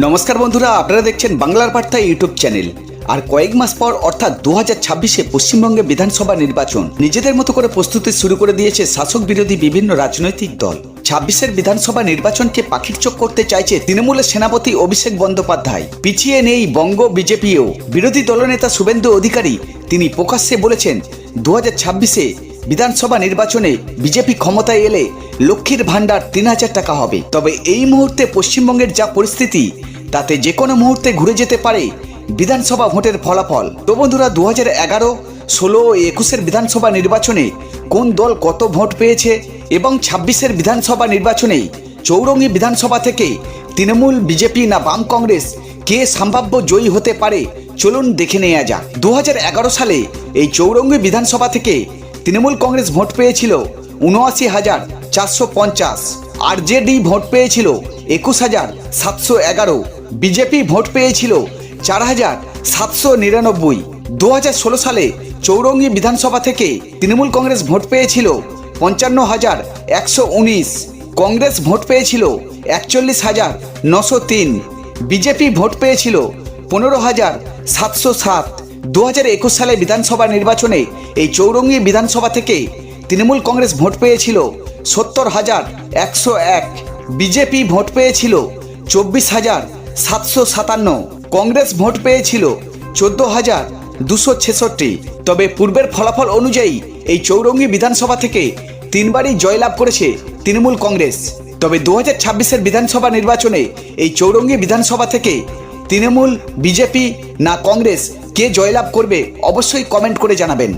নমস্কার বন্ধুরা, আপনারা দেখছেন বাংলার বার্তা ইউটিউব চ্যানেল। আর কয়েক মাস পর, অর্থাৎ দু হাজার ছাব্বিশে পশ্চিমবঙ্গে বিধানসভা নির্বাচন, নিজেদের মতো করে প্রস্তুতি শুরু করে দিয়েছে শাসক বিরোধী বিভিন্ন রাজনৈতিক দল। ছাব্বিশের বিধানসভা নির্বাচনকে পাখির চোখ করতে চাইছে তৃণমূলের সেনাপতি অভিষেক বন্দ্যোপাধ্যায়। পিছিয়ে নেই বঙ্গ বিজেপিও। বিরোধী দলনেতা শুভেন্দু অধিকারী, তিনি প্রকাশ্যে বলেছেন, দু হাজার ছাব্বিশে বিধানসভা নির্বাচনে বিজেপি ক্ষমতায় এলে লক্ষ্মীর ভাণ্ডার তিন হাজার টাকা হবে। তবে এই মুহূর্তে পশ্চিমবঙ্গের যা পরিস্থিতি, তাতে যে কোনো মুহূর্তে ঘুরে যেতে পারে বিধানসভা ভোটের ফলাফল। তো বন্ধুরা দু হাজার এগারো, ষোলো ও একুশের বিধানসভা নির্বাচনে কোন দল কত ভোট পেয়েছে এবং ছাব্বিশের বিধানসভা নির্বাচনে চৌরঙ্গি বিধানসভা থেকে তৃণমূল, বিজেপি না বাম কংগ্রেস কে সম্ভাব্য জয়ী হতে পারে, চলুন দেখে নেওয়া যাক। দু হাজার এগারো সালে এই চৌরঙ্গি বিধানসভা থেকে তৃণমূল কংগ্রেস ভোট পেয়েছিল উনআশি হাজার চারশো পঞ্চাশ। আরজেডি ভোট পেয়েছিল একুশ হাজার সাতশো এগারো। বিজেপি ভোট পেয়েছিল চার হাজার সাতশো নিরানব্বই। দু হাজার ষোলো সালে চৌরঙ্গি বিধানসভা থেকে তৃণমূল কংগ্রেস ভোট পেয়েছিল পঞ্চান্ন হাজার একশো উনিশ। কংগ্রেস ভোট পেয়েছিল একচল্লিশ হাজার নশো তিন। বিজেপি ভোট পেয়েছিল পনেরো হাজার সাতশো সাত। দু হাজার একুশ সালে বিধানসভা নির্বাচনে এই চৌরঙ্গি বিধানসভা থেকে তৃণমূল কংগ্রেস ভোট পেয়েছিল সত্তর হাজার একশো এক। বিজেপি ভোট পেয়েছিল চব্বিশ হাজার সাতশো সাতান্ন। কংগ্রেস ভোট পেয়েছিল চোদ্দ হাজার দুশো ছেষট্টি। তবে পূর্বের ফলাফল অনুযায়ী এই চৌরঙ্গি বিধানসভা থেকে তিনবারই জয়লাভ করেছে তৃণমূল কংগ্রেস। তবে দু হাজার ছাব্বিশের বিধানসভা নির্বাচনে এই চৌরঙ্গি বিধানসভা থেকে তৃণমূল, বিজেপি না কংগ্রেস কে জয়লাভ করবে অবশ্যই কমেন্ট করে জানাবেন।